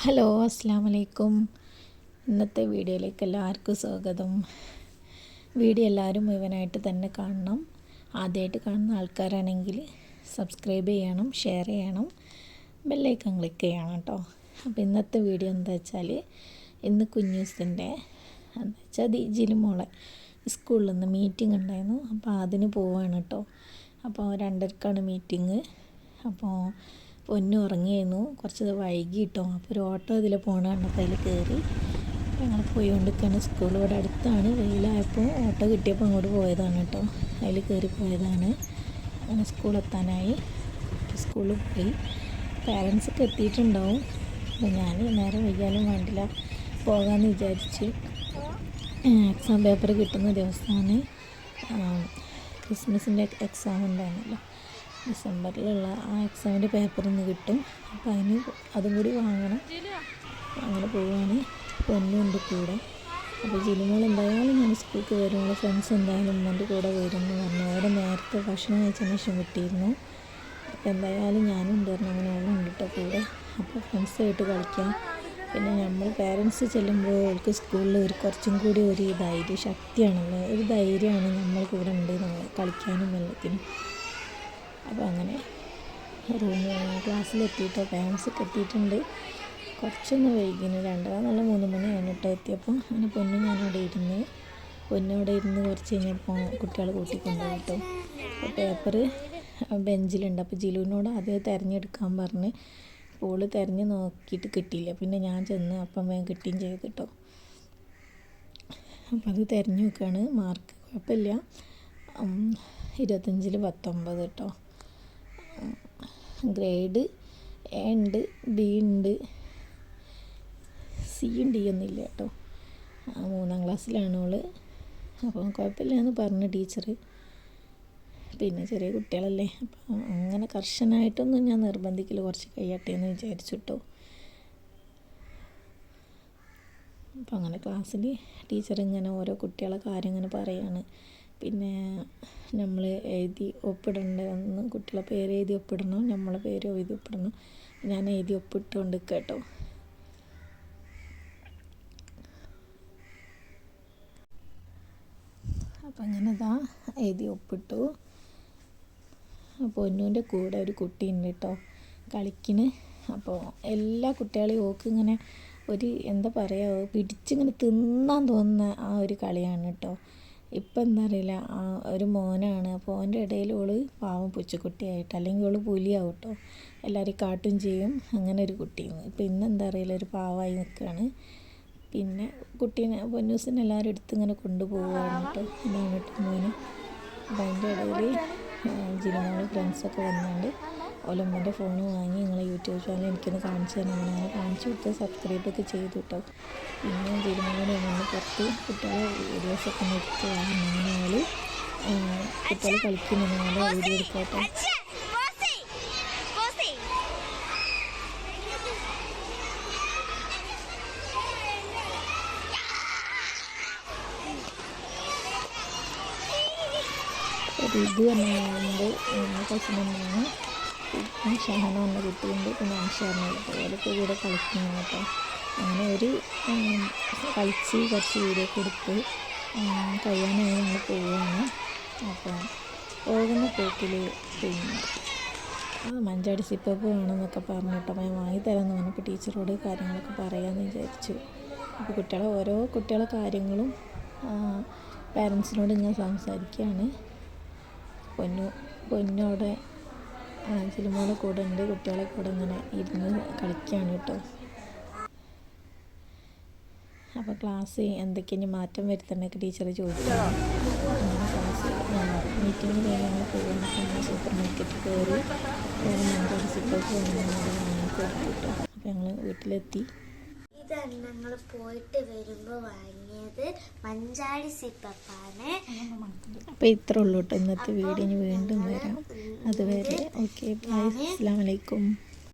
Hello അസ്സാമലൈക്കും ഇന്നത്തെ വീഡിയോയിലേക്ക് എല്ലാവർക്കും സ്വാഗതം. വീഡിയോ എല്ലാവരും മുഴുവനായിട്ട് തന്നെ കാണണം. ആദ്യമായിട്ട് കാണുന്ന ആൾക്കാരാണെങ്കിൽ സബ്സ്ക്രൈബ് ചെയ്യണം ഷെയർ ചെയ്യണം ബെല്ലൈക്കൺ ക്ലിക്ക് ചെയ്യണം കേട്ടോ. അപ്പോൾ ഇന്നത്തെ വീഡിയോ എന്താ വെച്ചാൽ ഇന്ന് കുഞ്ഞൂസിന്റെ എന്താ വെച്ചാൽ ദി മോളെ സ്കൂളിൽ നിന്ന് മീറ്റിംഗ് ഉണ്ടായിരുന്നു. അപ്പോൾ അതിന് പോവാണ് കേട്ടോ. അപ്പോൾ രണ്ടരക്കാണ് മീറ്റിംഗ്. അപ്പോൾ പൊന്നു ഉറങ്ങിയായിരുന്നു കുറച്ച് വൈകി കിട്ടോ അപ്പോൾ ഒരു ഓട്ടോ ഇതിൽ പോകണ കണ്ടപ്പോൾ അതിൽ കയറി ഞങ്ങൾ പോയിക്കൊണ്ടിരിക്കുകയാണ് സ്കൂൾ ഇവിടെ അടുത്താണ്. വെയിലായപ്പോൾ ഓട്ടോ കിട്ടിയപ്പോൾ അങ്ങോട്ട് പോയതാണ് കേട്ടോ. അതിൽ കയറി പോയതാണ്. അങ്ങനെ സ്കൂളെത്താനായി സ്കൂളിൽ പോയി. പാരൻസൊക്കെ എത്തിയിട്ടുണ്ടാവും. അപ്പോൾ ഞാൻ നേരെ വയ്യാലും വേണ്ടില്ല. പോകാമെന്ന് വിചാരിച്ച് എക്സാം പേപ്പർ കിട്ടുന്ന ദിവസമാണ് ക്രിസ്മസിന്റെ എക്സാം ഉണ്ടായിരുന്നല്ലോ. ഡിസംബറിലുള്ള ആ എക്സാമിന്റെ പേപ്പർ ഇന്ന് കിട്ടും. അപ്പോൾ അതിന് അതും കൂടി വാങ്ങണം. അങ്ങനെ പോവുകയാണ് പൊന്നുണ്ട് കൂടെ. അപ്പോൾ ജിലിമോൾ എന്തായാലും ഞാൻ സ്കൂൾക്ക് വരും. അവളെ ഫ്രണ്ട്സ് എന്തായാലും ഉമ്മന്റെ കൂടെ വരും എന്ന് പറഞ്ഞു. അവിടെ നേരത്തെ ഭക്ഷണം കഴിച്ചതിന് ശേഷം കിട്ടിയിരുന്നു അപ്പോൾ എന്തായാലും ഞാനും ഉണ്ടായിരുന്നു അങ്ങനെ ഓളും ഉണ്ടിട്ടോ കൂടെ. അപ്പോൾ ഫ്രണ്ട്സായിട്ട് കളിക്കാം. പിന്നെ നമ്മൾ പേരൻസ് ചെല്ലുമ്പോൾ അവൾക്ക് സ്കൂളിൽ ഒരു കുറച്ചും കൂടി ഒരു ധൈര്യം ശക്തിയാണല്ലോ. ഒരു ധൈര്യമാണ് നമ്മൾ കൂടെ ഉണ്ട് നമ്മൾ കളിക്കാനും എല്ലാത്തിനും. അപ്പോൾ അങ്ങനെ റൂം ക്ലാസ്സിലെത്തിയിട്ട് പാൻസ് കെട്ടിയിട്ടുണ്ട്. കുറച്ചൊന്ന് വൈകിന് രണ്ടര നല്ല മൂന്ന് മണി കഴിഞ്ഞിട്ട് എത്തിയപ്പോൾ അങ്ങനെ പൊന്നു ഞാനവിടെ ഇരുന്ന് പൊന്നവിടെ ഇരുന്ന് കുറച്ച് കഴിഞ്ഞപ്പോൾ കുട്ടികളെ കൂട്ടിക്കൊണ്ടുപോയി കേട്ടോ. അപ്പോൾ പേപ്പർ ബെഞ്ചിലുണ്ട്. അപ്പോൾ ജിലുവിനോട് ആദ്യം തിരഞ്ഞെടുക്കാൻ പറഞ്ഞ് അപ്പോൾ തിരഞ്ഞ് നോക്കിയിട്ട് കിട്ടിയില്ല. പിന്നെ ഞാൻ ചെന്ന് അപ്പം വേഗം കിട്ടുകയും ചെയ്ത് കേട്ടോ. അപ്പോൾ അത് തിരഞ്ഞു നോക്കുകയാണ്. മാർക്ക് കുഴപ്പമില്ല. ഇരുപത്തഞ്ചിൽ പത്തൊമ്പത് കേട്ടോ. ഗ്രേഡ് എ ഉണ്ട് ബി ഉണ്ട് സിയും ഡി ഒന്നും ഇല്ല കേട്ടോ. മൂന്നാം ക്ലാസ്സിലാണ് അവൾ അപ്പോൾ കുഴപ്പമില്ല എന്ന് പറഞ്ഞു ടീച്ചർ പിന്നെ ചെറിയ കുട്ടികളല്ലേ. അപ്പം അങ്ങനെ കർശനമായിട്ടൊന്നും ഞാൻ നിർബന്ധിക്കില്ല. കുറച്ച് കഴിയട്ടെ എന്ന് വിചാരിച്ചു കേട്ടോ. അപ്പം അങ്ങനെ ക്ലാസ്സിൽ ടീച്ചർ ഇങ്ങനെ ഓരോ കുട്ടികളെ കാര്യം ഇങ്ങനെ പറയാണ്. പിന്നെ നമ്മൾ എഴുതി ഒപ്പിടേണ്ടതെന്ന് കുട്ടികളെ പേര് എഴുതി ഒപ്പിടണം നമ്മളെ പേര് എഴുതി ഒപ്പിടണം. ഞാൻ എഴുതി ഒപ്പിട്ടുകൊണ്ട് കേട്ടോ അപ്പം അങ്ങനെ ഇതാ എഴുതി ഒപ്പിട്ടു. പൊന്നൂന്റെ കൂടെ ഒരു കുട്ടിയുണ്ട് കേട്ടോ കളിക്കിന്. അപ്പോൾ എല്ലാ കുട്ടികളെയും ഓക്ക് ഇങ്ങനെ ഒരു എന്താ പറയുക പിടിച്ചിങ്ങനെ തിന്നാൻ തോന്നുന്ന ആ ഒരു കളിയാണ് കേട്ടോ ഇപ്പം എന്താ അറിയില്ല ഒരു മോനാണ്. അപ്പോൾ അവന്റെ ഇടയിൽ ഓൾ പാവം പൂച്ചക്കുട്ടിയായിട്ട് അല്ലെങ്കിൽ ഓൾ പുലിയാവും കേട്ടോ എല്ലാവരെയും കാട്ടും ചെയ്യും. അങ്ങനെ ഒരു കുട്ടിയാണ് ഇപ്പം ഇന്ന് എന്താ അറിയില്ല. ഒരു പാവമായി നിൽക്കുകയാണ്. പിന്നെ കുട്ടീനെ പൊന്നൂസിനെ എല്ലാവരും എടുത്ത് ഇങ്ങനെ കൊണ്ടുപോവുകയാണ് കേട്ടോ ഇതാണ് കേട്ടോ മോന്. അപ്പം അതിന്റെ ഇടയിൽ ജിനോൾ ഫ്രണ്ട്സൊക്കെ വന്നുകൊണ്ട് ഒലമ്മന്റെ ഫോൺ വാങ്ങി നിങ്ങളെ യൂട്യൂബ് ചാനൽ എനിക്കൊന്ന് കാണിച്ചു തന്നെ അങ്ങനെ കാണിച്ചു കൊടുത്ത് സബ്സ്ക്രൈബൊക്കെ ചെയ്തു കിട്ടും പിന്നെ തീരുമാനം വന്ന് പുറത്ത് കുട്ടികളെ വീഡിയോസൊക്കെ അങ്ങനെ ഞങ്ങൾ കുട്ടികൾ കളിക്കുന്നതിനാൽ വീഡിയോ എടുക്കട്ടെ. ഇത് കസിൻ തന്നെയാണ് പിന്നെ ഷഹന എന്ന കുട്ടിയുണ്ട്. പിന്നെ അൻഷാറിനെ അവരൊക്കെ കൂടെ കളിക്കുന്നു കേട്ടോ. അങ്ങനെ ഒരു കളിച്ച് കുറച്ച് വീഡിയോ കൊടുത്ത് കഴിയാനായി ഞങ്ങൾ പോവുകയാണ്. അപ്പോൾ പോകുന്ന പോക്കിൽ പിന്നെ മഞ്ചാടി സിപ്പപ്പ് വേണമെന്നൊക്കെ പറഞ്ഞിട്ട് ഞാൻ വാങ്ങിത്തരാമെന്ന് പറഞ്ഞപ്പോൾ ടീച്ചറോട് കാര്യങ്ങളൊക്കെ പറയാമെന്ന് വിചാരിച്ചു. അപ്പോൾ കുട്ടികളെ ഓരോ കുട്ടികളെ കാര്യങ്ങളും പാരൻസിനോട് ഞാൻ സംസാരിക്കുകയാണ്. പൊന്നു പൊന്നോടെ സിനിമയുടെ കൂടെ ഉണ്ട്. കുട്ടികളെ കൂടെ ഇങ്ങനെ ഇരുന്ന് കളിക്കുകയാണ് കേട്ടോ. അപ്പോൾ ക്ലാസ് എന്തൊക്കെയാണ് മാറ്റം വരുത്തണമെന്നൊക്കെ ടീച്ചർ ചോദിച്ചു. അങ്ങനെ ക്ലാസ് മീറ്റിംഗ് ഞങ്ങൾ പോകുന്ന സൂപ്പർ മാർക്കറ്റിൽ കയറി കേട്ടോ. അപ്പോൾ ഞങ്ങൾ വീട്ടിലെത്തി. ഇതാണ് ഞങ്ങൾ പോയിട്ട് വരുമ്പോൾ വാങ്ങിയത് മഞ്ചാടി സിപ്പപ്പാണ് അപ്പോൾ ഇത്രേ ഉള്ളൂ കേട്ടോ ഇന്നത്തെ വീഡിയോ. വീണ്ടും വരാം. അതുവരെ ഓക്കെ ബൈ. അസ്സാം വലൈക്കും